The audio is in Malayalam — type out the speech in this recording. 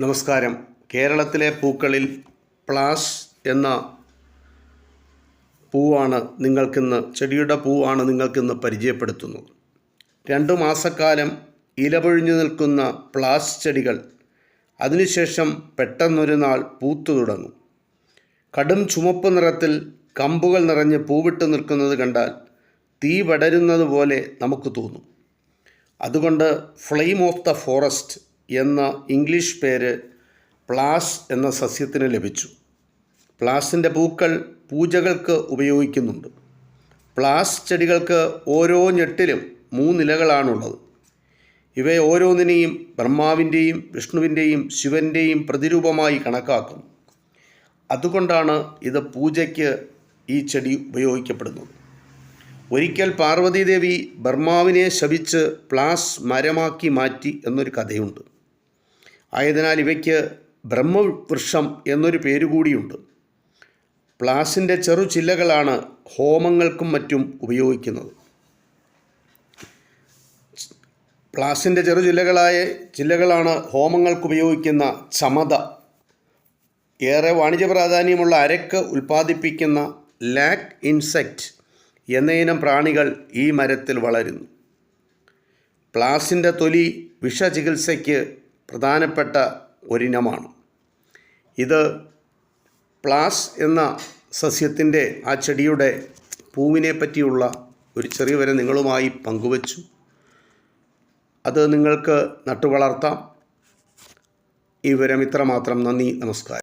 നമസ്കാരം. കേരളത്തിലെ പൂക്കളിൽ പ്ലാസ് എന്ന പൂവാണ് നിങ്ങൾക്കിന്ന് ചെടിയുടെ പൂവാണ് നിങ്ങൾക്കിന്ന് പരിചയപ്പെടുത്തുന്നത്. രണ്ട് മാസക്കാലം ഇലപൊഴിഞ്ഞു നിൽക്കുന്ന പ്ലാസ് ചെടികൾ അതിനുശേഷം പെട്ടെന്നൊരു നാൾ പൂത്തു തുടങ്ങും. കടും ചുമപ്പ് നിറത്തിൽ കമ്പുകൾ നിറഞ്ഞ് പൂവിട്ട് നിൽക്കുന്നത് കണ്ടാൽ തീ പടരുന്നത് പോലെ നമുക്ക് തോന്നും. അതുകൊണ്ട് ഫ്ലെയിം ഓഫ് ദ ഫോറസ്റ്റ് എന്ന ഇംഗ്ലീഷ് പേര് പ്ലാസ് എന്ന സസ്യത്തിന് ലഭിച്ചു. പ്ലാസിന്റെ പൂക്കൾ പൂജകൾക്ക് ഉപയോഗിക്കുന്നുണ്ട്. പ്ലാസ് ചെടികൾക്ക് ഓരോ ഞെട്ടിലും മൂന്നിലകളാണുള്ളത് ഇവയെ ഓരോന്നിനെയും ബ്രഹ്മാവിന്റെയും വിഷ്ണുവിന്റെയും ശിവന്റെയും പ്രതിരൂപമായി കണക്കാക്കും അതുകൊണ്ടാണ് ഇത് പൂജയ്ക്ക് ഈ ചെടി ഉപയോഗിക്കപ്പെടുന്നത്. ഒരിക്കൽ പാർവതീദേവി ബർമാവിനെ ശപിച്ച് പ്ലാസ് മരമാക്കി മാറ്റി എന്നൊരു കഥയുണ്ട്. ആയതിനാൽ ഇവയ്ക്ക് ബ്രഹ്മവൃക്ഷം എന്നൊരു പേരുകൂടിയുണ്ട് പ്ലാസിന്റെ ചെറു ചില്ലകളാണ് ഹോമങ്ങൾക്കും മറ്റും ഉപയോഗിക്കുന്നത്. പ്ലാസിന്റെ ചെറു ചില്ലകളായ ചില്ലകളാണ് ഹോമങ്ങൾക്ക് ഉപയോഗിക്കുന്ന ചമത. ഏറെ വാണിജ്യ പ്രാധാന്യമുള്ള അരക്ക് ഉൽപ്പാദിപ്പിക്കുന്ന ലാക് ഇൻസെക്റ്റ് എന്നയിനം പ്രാണികൾ ഈ മരത്തിൽ വളരുന്നു. പ്ലാസിന്റെ തൊലി വിഷചികിത്സയ്ക്ക് പ്രധാനപ്പെട്ട ഒരിനമാണ്. ഇത് പ്ലാസ് എന്ന സസ്യത്തിന്റെ ആ ചെടിയുടെ പൂവിനെ പറ്റിയുള്ള ഒരു ചെറിയ വരെ നിങ്ങളുമായി പങ്കുവച്ചു. അത് നിങ്ങൾക്ക് നട്ടുവളർത്താം. ഈ വിവരം ഇത്രമാത്രം. നന്ദി നമസ്കാരം.